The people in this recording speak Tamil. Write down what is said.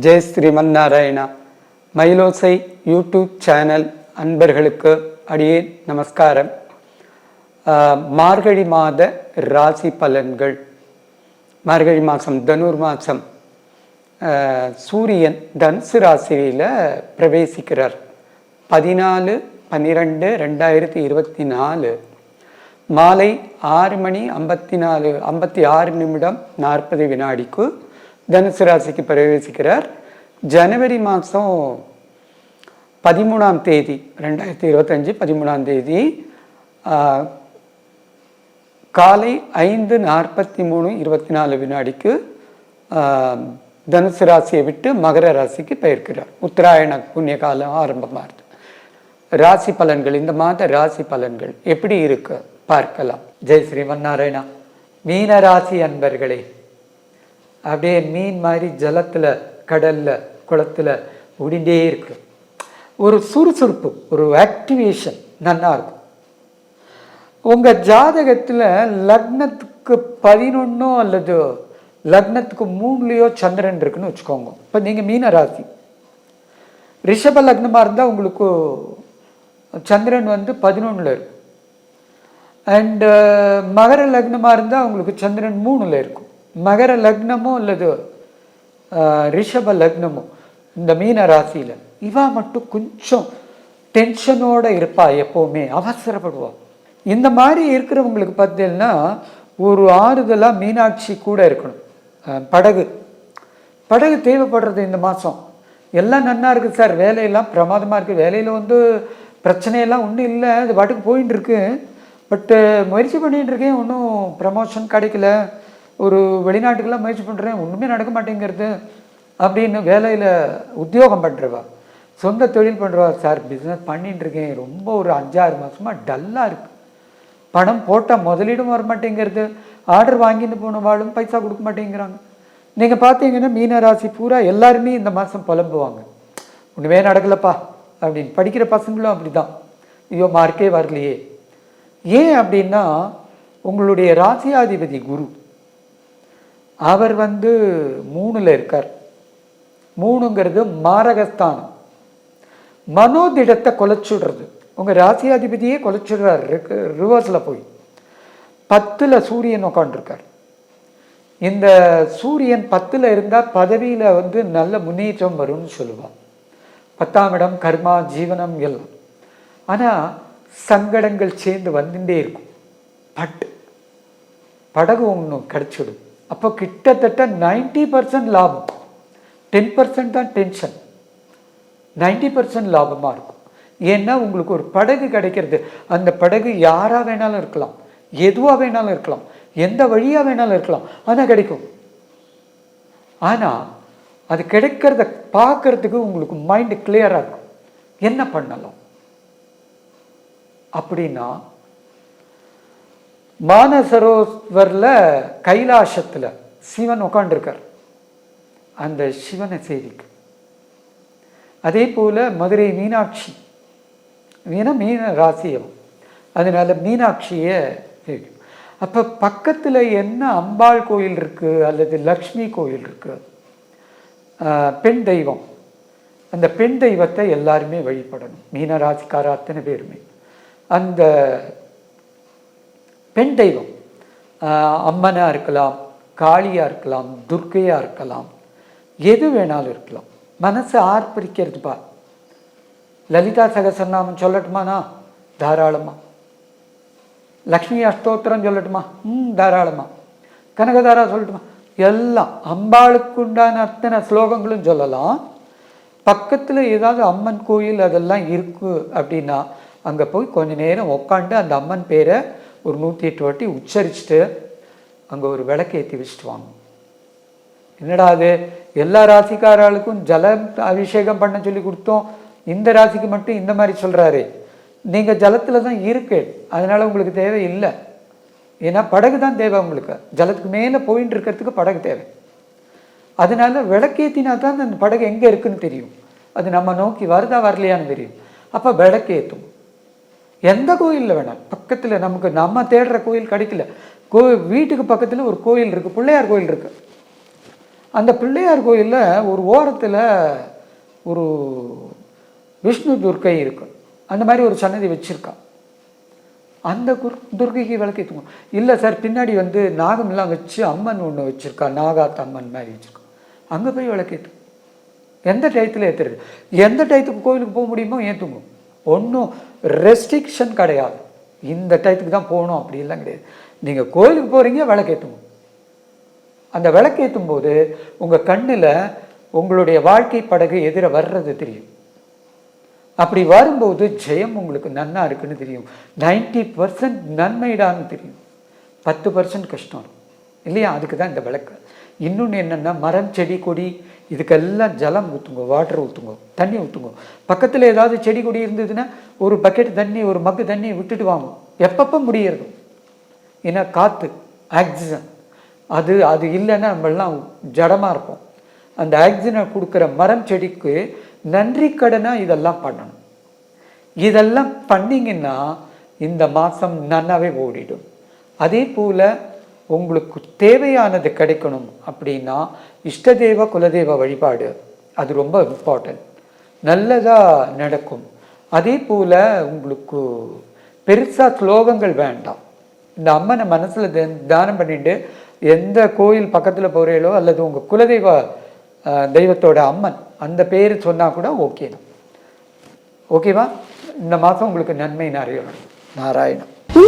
ஜெய் ஸ்ரீமன்னாராயணா. மயிலோசை யூடியூப் சேனல் அன்பர்களுக்கு அடியே நமஸ்காரம். மார்கழி மாத ராசி பலன்கள். மார்கழி மாதம் தனுர் மாதம் சூரியன் தனுசு ராசியில் பிரவேசிக்கிறார். பதினாலு பன்னிரெண்டு ரெண்டாயிரத்தி இருபத்தி நாலு. மாலை ஆறு மணி ஐம்பத்தி நாலு ஐம்பத்தி ஆறு நிமிடம் நாற்பது வினாடிக்கு தனுசு ராசிக்கு பிரவேசிக்கிறார். ஜனவரி மாதம் பதிமூணாம் தேதி ரெண்டாயிரத்தி இருபத்தஞ்சி பதிமூணாம் தேதி காலை ஐந்து நாற்பத்தி மூணு இருபத்தி நாலு வினாடிக்கு தனுசு ராசியை விட்டு மகர ராசிக்கு பெயர்க்கிறார். உத்தராயண புண்ணிய காலம் ஆரம்பமாகுது ராசி பலன்கள் இந்த மாத ராசி பலன்கள் எப்படி இருக்கு? பார்க்கலாம். ஜெய் ஸ்ரீமன் நாராயணா மீன ராசி அன்பர்களே அப்படியே மீன் மாதிரி ஜலத்தில் கடலில் குளத்துல ஓடிண்டே இருக்கு. ஒரு சுறுசுறுப்பு ஒரு ஆக்டிவேஷன் நல்லா இருக்கும். உங்கள் ஜாதகத்தில் லக்னத்துக்கு பதினொன்னோ அல்லது லக்னத்துக்கு மூணுலேயோ சந்திரன் இருக்குன்னு வச்சுக்கோங்க. இப்போ நீங்கள் மீன ராசி. ரிஷப லக்னமாக இருந்தால் உங்களுக்கு சந்திரன் வந்து பதினொன்றில் இருக்கும் அண்டு மகர லக்னமாக இருந்தால் உங்களுக்கு சந்திரன் மூணில் இருக்கும். மகர லக்னமோ அல்லது ரிஷப லக்னமோ இந்த மீன ராசியில் இவா மட்டும் கொஞ்சம் டென்ஷனோடு இருப்பா எப்போவுமே அவசரப்படுவா. இந்த மாதிரி இருக்கிறவங்களுக்கு பார்த்தீங்கன்னா ஒரு ஆறுதலாக மீனாட்சி கூட இருக்கணும். படகு. படகு தேவைப்படுறது இந்த மாதம் எல்லாம் நன்னா இருக்குது சார் வேலையெல்லாம் பிரமாதமாக இருக்குது வேலையில் வந்து பிரச்சனையெல்லாம் ஒன்றும் இல்லை அது பாட்டுக்கு போயின்னு இருக்கு பட்டு முயற்சி பண்ணிகிட்டு இருக்கேன் ஒன்றும் ப்ரமோஷன் கிடைக்கல. ஒரு வெளிநாட்டுக்கெல்லாம் முயற்சி பண்ணுறேன் ஒன்றுமே நடக்க மாட்டேங்கிறது அப்படின்னு வேலையில் உத்தியோகம் பண்ணுறவா சொந்த தொழில் பண்ணுறவா சார் பிஸ்னஸ் பண்ணிட்டு இருக்கேன் ரொம்ப ஒரு அஞ்சாறு மாதமாக டல்லாக இருக்குது பணம் போட்டால் முதலீடும் வர மாட்டேங்கிறது ஆர்டர் வாங்கிட்டு போனவாளும் பைசா கொடுக்க மாட்டேங்கிறாங்க. நீங்கள் பார்த்தீங்கன்னா மீனராசி பூரா எல்லாருமே இந்த மாதம் புலம்புவாங்க. ஒன்றுமே நடக்கலப்பா அப்படின்னு. படிக்கிற பசங்களும் அப்படிதான். ஐயோ மார்க்கே வரலையே. ஏன் அப்படின்னா உங்களுடைய ராசியாதிபதி குரு அவர் வந்து மூணுல இருக்கார். மூணுங்கிறது மாரகஸ்தானம். மனோதிடத்தை கொலைச்சுடுறது. உங்க ராசியாதிபதியே கொலைச்சுடுறார். ரிவர்ஸ்ல போய். பத்துல சூரியன் உட்காந்துருக்கார் இந்த சூரியன் பத்துல இருந்தா பதவியில வந்து நல்ல முன்னேற்றம் வரும்னு சொல்லுவான். பத்தாம் இடம் கர்மா ஜீவனம் எல்லாம். ஆனா சங்கடங்கள் சேர்ந்து வந்துட்டே இருக்கும். பட் படகு ஒன்று கிடச்சிடும். அப்போ கிட்டத்தட்ட நைன்டி பர்சன்ட் லாபம். டென் பர்சன்ட் தான் டென்ஷன் நைன்டி பர்சன்ட் லாபமாக இருக்கும். ஏன்னா உங்களுக்கு ஒரு படகு கிடைக்கிறது. அந்த படகு யாராக வேணாலும் இருக்கலாம். எதுவாக வேணாலும் இருக்கலாம். எந்த வழியாக வேணாலும் இருக்கலாம். ஆனால் கிடைக்கும். ஆனால் அது கிடைக்கிறத பார்க்கறதுக்கு உங்களுக்கு மைண்டு கிளியராக இருக்கும். என்ன பண்ணலாம் அப்படின்னா மானசரோவரில் கைலாசத்தில் சிவன் உட்காண்டிருக்கார் அந்த சிவனை செய்திக்கு அதே போல் மதுரை மீனாட்சி மீனா மீன ராசியம். அதனால் மீனாட்சியை அப்போ பக்கத்தில் என்ன அம்பாள் கோயில் இருக்குது அல்லது லக்ஷ்மி கோயில் இருக்குது பெண் தெய்வம். அந்த பெண் தெய்வத்தை எல்லாருமே வழிபடணும். மீனராசிக்கார அத்தனை பேருமே. அந்த பெண் தெய்வம். அம்மனாக இருக்கலாம் காளியாக இருக்கலாம் துர்க்கையாக இருக்கலாம் எது வேணாலும் இருக்கலாம். மனசை ஆர்ப்பரிக்கிறது பா. லலிதா சகசரநாமம் சொல்லட்டுமாண்ணா? தாராளமாக லக்ஷ்மி அஷ்டோத்திரம் சொல்லட்டுமா? ம் தாராளமாக கனகதாரா சொல்லட்டுமா? எல்லாம் அம்பாளுக்கு உண்டான அத்தனை ஸ்லோகங்களும் சொல்லலாம். பக்கத்தில் ஏதாவது அம்மன் கோயில் அதெல்லாம் இருக்குது அப்படின்னா அங்கே போய் கொஞ்ச நேரம் உட்காந்து அந்த அம்மன் பேரை ஒரு நூற்றி எட்டு வாட்டி உச்சரிச்சுட்டு அங்கே ஒரு விளக்கு ஏற்றி வச்சுட்டு வாங்க. என்னடா அது? எல்லா ராசிக்காரர்களுக்கும் ஜல அபிஷேகம் பண்ண சொல்லி கொடுத்தோம். இந்த ராசிக்கு மட்டும் இந்த மாதிரி சொல்கிறாரு நீங்கள் ஜலத்தில் தான் இருக்கு. அதனால் உங்களுக்கு தேவை இல்லை. ஏன்னா படகு தான் தேவை உங்களுக்கு. ஜலத்துக்கு மேலே போயின்னு இருக்கிறதுக்கு படகு தேவை. அதனால விளக்கேற்றினா தான் அந்த படகு எங்கே இருக்குன்னு தெரியும். அது நம்ம நோக்கி வருதா வரலையான்னு தெரியும். அப்போ விளக்கேற்றும் எந்த கோயிலில் வேணாம். பக்கத்தில் நமக்கு நம்ம தேடுற கோயில் கிடைக்கல. கோ வீட்டுக்கு பக்கத்தில் ஒரு கோயில் இருக்குது பிள்ளையார் கோயில் இருக்குது அந்த பிள்ளையார் கோயிலில் ஒரு ஓரத்தில் ஒரு விஷ்ணு துர்க்கை இருக்கு. அந்த மாதிரி ஒரு சன்னதி வச்சுருக்கான். அந்த குர் துர்க்கைக்கு தூங்கும் இல்லை சார் பின்னாடி வந்து நாகம்லாம் வச்சு அம்மன் ஒன்று வச்சுருக்கா. நாகாத் அம்மன் மாதிரி வச்சுருக்கா. அங்கே போய் விளக்கேற்று எந்த டயத்தில் ஏற்றுறது எந்த டயத்துக்கு கோயிலுக்கு போக முடியுமோ ஏற்றுங்க ஒன்றும் ரெஸ்ட்ரிக்ஷன் கிடையாது. இந்த டயத்துக்கு தான் போகணும் அப்படிலாம் கிடையாது. நீங்கள் கோயிலுக்கு போகிறீங்க விளக்கேற்றுங்க அந்த விளக்கேற்றும் போது உங்கள் கண்ணில் உங்களுடைய வாழ்க்கை படகு எதிர வர்றது தெரியும். அப்படி வரும்போது ஜெயம் உங்களுக்கு நன்னா இருக்குன்னு தெரியும். 90% பர்சன்ட் நன்மைடான்னு தெரியும். பத்து பர்சன்ட் கஷ்டம். இல்லையா? அதுக்கு தான் இந்த விளக்கு. இன்னொன்று என்னென்னா மரம் செடி கொடி இதுக்கெல்லாம் ஜலம் ஊற்றுங்க வாட்டர் ஊற்றுங்க தண்ணி ஊற்றுங்க பக்கத்தில் ஏதாவது செடி கொடி இருந்ததுன்னா ஒரு பக்கெட் தண்ணி ஒரு மக்கு தண்ணி விட்டுட்டு வாங்க. எப்பப்போ முடியறது? ஏன்னா காற்று ஆக்சிஜன் அது அது இல்லைன்னா நம்மளாம் ஜடமாக இருப்போம். அந்த ஆக்சிஜனை கொடுக்குற மரம் செடிக்கு நன்றி கடனாக இதெல்லாம் பண்ணணும். இதெல்லாம் பண்ணிங்கன்னா இந்த மாதம் நன்னாவே ஓடிடும். அதே போல் உங்களுக்கு தேவையானது கிடைக்கணும் அப்படின்னா இஷ்டதேவ குலதெய்வ வழிபாடு. அது ரொம்ப இம்பார்ட்டன்ட் நல்லதாக நடக்கும். அதே போல் உங்களுக்கு பெருசாக ஸ்லோகங்கள் வேண்டாம். இந்த அம்மனை மனசில் தியானம் பண்ணிட்டு எந்த கோயில் பக்கத்தில் போகிறீங்களோ அல்லது உங்கள் குலதெய்வ தெய்வத்தோட அம்மன் அந்த பேர் சொன்னால் கூட ஓகே தான். ஓகேவா இந்த மாதம் உங்களுக்கு நன்மை நிறைய நாராயணம்